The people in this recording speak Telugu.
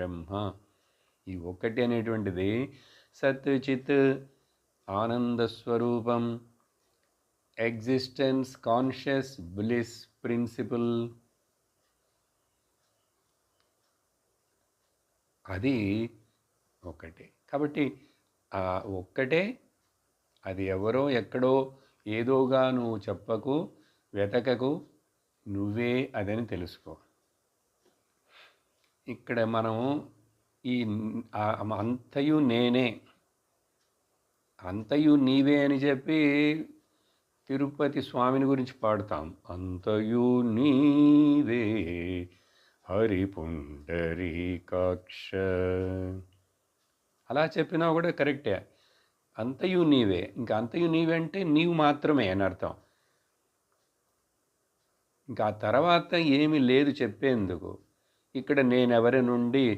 బ్రహ్మ. ఈ ఒక్కటి అనేటువంటిది సత్ చిత్ ఆనంద స్వరూపం ఎగ్జిస్టెన్స్ కాన్షియస్ బ్లిస్ ప్రిన్సిపల్. అది ఒకటే కాబట్టి ఆ ఒక్కటే అది ఎవరో ఎక్కడో ఏదోగా నువ్వు చెప్పకు వెతకకు నువ్వే అదని తెలుసుకో. ఇక్కడ మనం ఈ అంతయు నేనే అంతయు నీవే అని చెప్పి తిరుపతి స్వామిని గురించి పాడతాం. అంతయు నీవే హరిపుండరీకాక్ష అలా చెప్పినా కూడా కరెక్టే. అంతయు నీవే ఇంకా అంతయు నీవే అంటే నీవు మాత్రమే అని అర్థం. ఇంకా ఆ తర్వాత ఏమీ లేదు చెప్పేందుకు. ఇక్కడ నేనెవరి నుండి